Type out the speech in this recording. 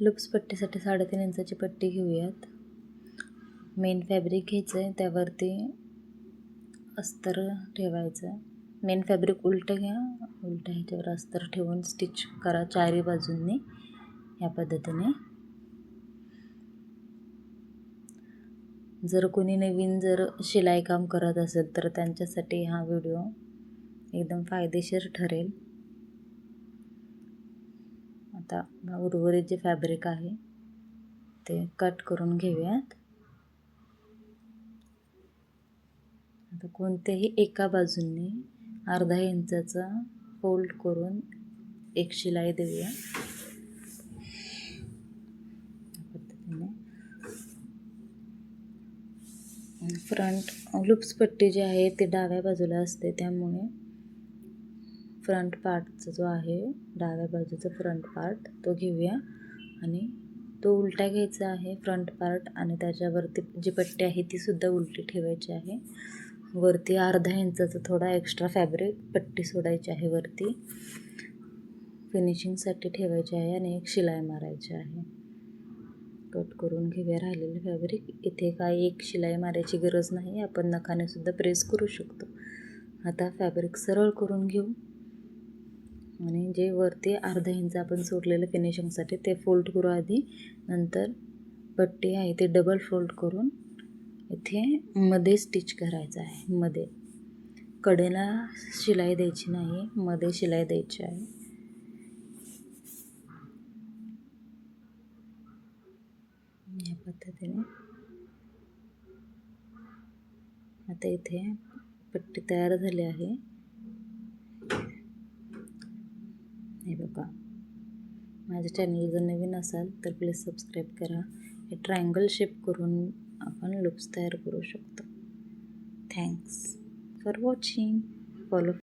Loops पट्टीसाठी साडेतीन इंचाची पट्टी घेऊयात. मेन फॅब्रिक घ्यायचं आहे त्यावरती अस्तर ठेवायचं मेन फॅब्रिक उलटं घ्या उलटं ह्याच्यावर अस्तर ठेवून स्टिच करा चारी बाजूंनी या पद्धतीने. जर कोणी नवीन जर शिलाई काम करत असेल तर त्यांच्यासाठी हा व्हिडिओ एकदम फायदेशीर ठरेल. आता उर्वरित जे फॅब्रिक आहे ते कट करून घेऊयात. आता कोणत्याही एका बाजूने अर्धा इंचाचा फोल्ड करून एक शिलाई देऊया. पद्धतीने. फ्रंट लुप्स पट्टी जी आहे ती डाव्या बाजूला असते त्यामुळे फ्रंट पार्टचा जो आहे डाव्या बाजूचा फ्रंट पार्ट तो घेऊया. आणि तो उलटा घ्यायचा आहे फ्रंट पार्ट आणि त्याच्यावरती जी पट्टी आहे ती सुद्धा उलटी ठेवायची आहे. वरती अर्धा इंचाचा थोडा एक्स्ट्रा फॅब्रिक पट्टी सोडायची आहे वरती. फिनिशिंगसाठी ठेवायची आहे आणि एक शिलाई मारायची आहे. कट करून घेऊया राहिलेलं फॅब्रिक इथे काय एक शिलाई मारायची गरज नाही. आपण नखाने सुद्धा प्रेस करू शकतो. आता फॅब्रिक सरळ करून घेऊ. आणि जे वरती अर्धा इंच आपण सोडलेलं फिनिशिंगसाठी ते फोल्ड करू आधी. नंतर पट्टी आहे ते डबल फोल्ड करून इथे मध्ये स्टिच करायचं आहे मध्ये. कडेला शिलाई द्यायची नाही मध्ये शिलाई द्यायची आहे. या पद्धतीने. आता इथे पट्टी तयार झाली आहे. हे बघा. माझ्या चॅनल जर नवीन असाल तर प्लीज सबस्क्राईब करा. हे ट्रायंगल शेप करून आपण लुक्स तयार करू शकतो. Thanks for watching follow